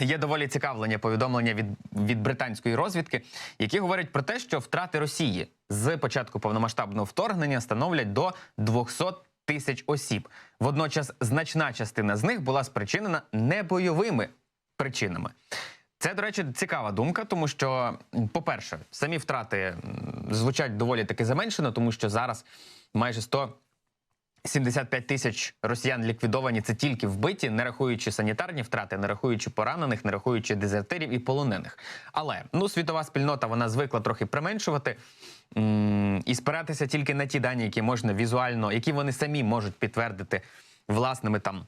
Є доволі цікавлення повідомлення від, від британської розвідки, які говорять про те, що втрати Росії з початку повномасштабного вторгнення становлять до 200 тисяч осіб. Водночас значна частина з них була спричинена небойовими причинами. Це, до речі, цікава думка, тому що, по-перше, самі втрати звучать доволі таки заменшено, тому що зараз майже 100 75 тисяч росіян ліквідовані це тільки вбиті, не рахуючи санітарні втрати, не рахуючи поранених, не рахуючи дезертирів і полонених. Але ну світова спільнота вона звикла трохи применшувати м, і спиратися тільки на ті дані, які можна візуально, які вони самі можуть підтвердити власними там.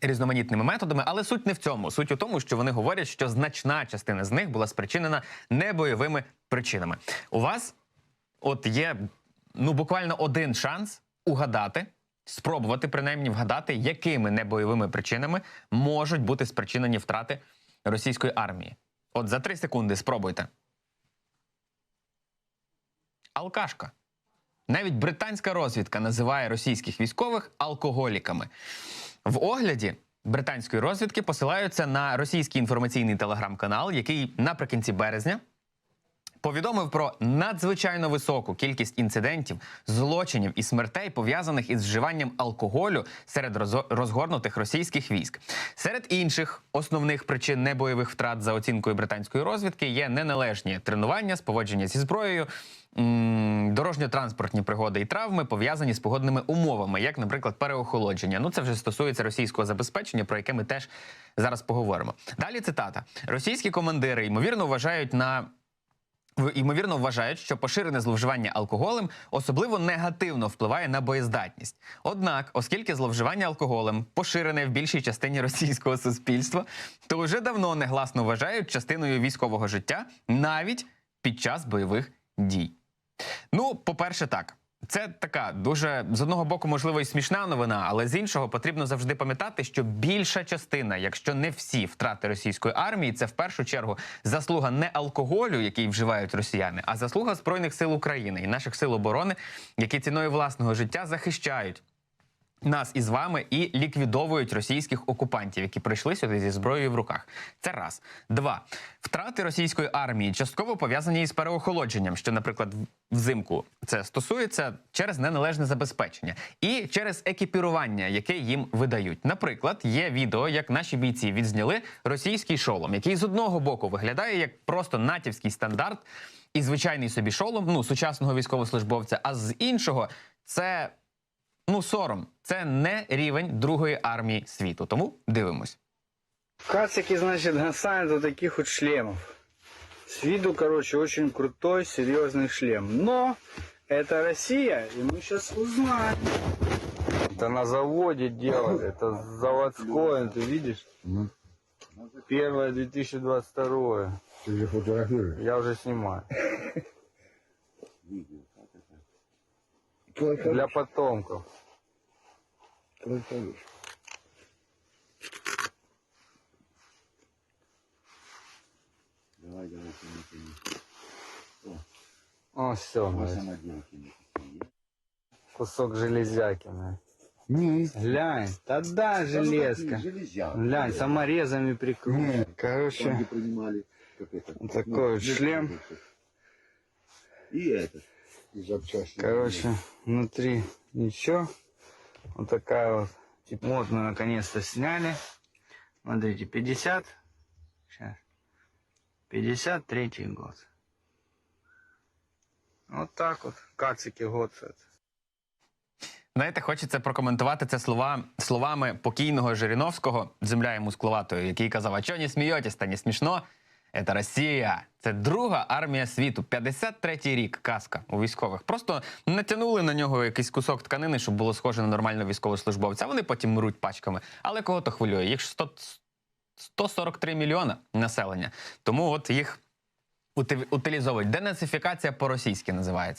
Різноманітними методами, але суть не в цьому. Суть у тому, що вони говорять, що значна частина з них була спричинена небойовими причинами. У вас от є ну буквально один шанс угадати, спробувати принаймні вгадати, якими небойовими причинами можуть бути спричинені втрати російської армії. От за три секунди спробуйте. Алкашка. Навіть британська розвідка називає російських військових алкоголіками. В огляді британської розвідки посилаються на російський інформаційний телеграм-канал, який наприкінці березня повідомив про надзвичайно високу кількість інцидентів, злочинів і смертей, пов'язаних із вживанням алкоголю серед розгорнутих російських військ. Серед інших основних причин небойових втрат за оцінкою британської розвідки є неналежні тренування, споводження зі зброєю. Дорожньо-транспортні пригоди і травми пов'язані з погодними умовами, як, наприклад, переохолодження. Ну це вже стосується російського забезпечення, про яке ми теж зараз поговоримо. Далі цитата: російські командири ймовірно вважають на ймовірно вважають, що поширене зловживання алкоголем особливо негативно впливає на боєздатність. Однак, оскільки зловживання алкоголем поширене в більшій частині російського суспільства, то вже давно негласно вважають частиною військового життя навіть під час бойових дій. Ну, по-перше, так. Це така дуже з одного боку, можливо, і смішна новина, але з іншого потрібно завжди пам'ятати, що більша частина, якщо не всі втрати російської армії, це в першу чергу заслуга не алкоголю, який вживають росіяни, а заслуга збройних сил України і наших сил оборони, які ціною власного життя захищають. Нас із вами і ліквідовують російських окупантів, які прийшли сюди зі зброєю в руках. Це раз. Два втрати російської армії частково пов'язані із переохолодженням, що, наприклад, взимку це стосується через неналежне забезпечення і через екіпірування, яке їм видають. Наприклад, є відео, як наші бійці відзняли російський шолом, який з одного боку виглядає як просто натівський стандарт і звичайний собі шолом, ну сучасного військовослужбовця. А з іншого це ну сором. Це не рівень другої армії світу. Тому дивимось. Кацики, значит, гасают вот таких вот шлемов. С виду, короче, очень крутой, серьезный шлем. Но это Россия, и мы сейчас узнаем. Это на заводе делали, это заводское, ты видишь? Первое 2022. Ты же фотографируешь. Я уже снимаю. Твой Для потомков. Твой хороший. Давай. О, все, кусок железяки. на. Не, Глянь, тогда железка. Железяка. Глянь, саморезами прикручен. Короче, принимали, это. Такой вот шлем. И этот. И запчасти. Короче, внутри ничего. Вот такая вот. Типа, вот мы наконец-то сняли. Смотрите, 50. Сейчас. 53 год. Вот так вот. Кацики год. это. Знаєте, хочеться прокоментувати це слова словами покійного Жириновського, земля йому скловатою, який казав: А чого не смієтесь, та не смішно? Це Росія. Це друга армія світу. 53-й рік казка у військових. Просто натягнули на нього якийсь кусок тканини, щоб було схоже на нормального військовослужбовця. Вони потім мруть пачками. Але кого то хвилює? Їх ж 100, 143 мільйона населення. Тому от їх ути- утилізовують. Денацифікація по-російськи називається.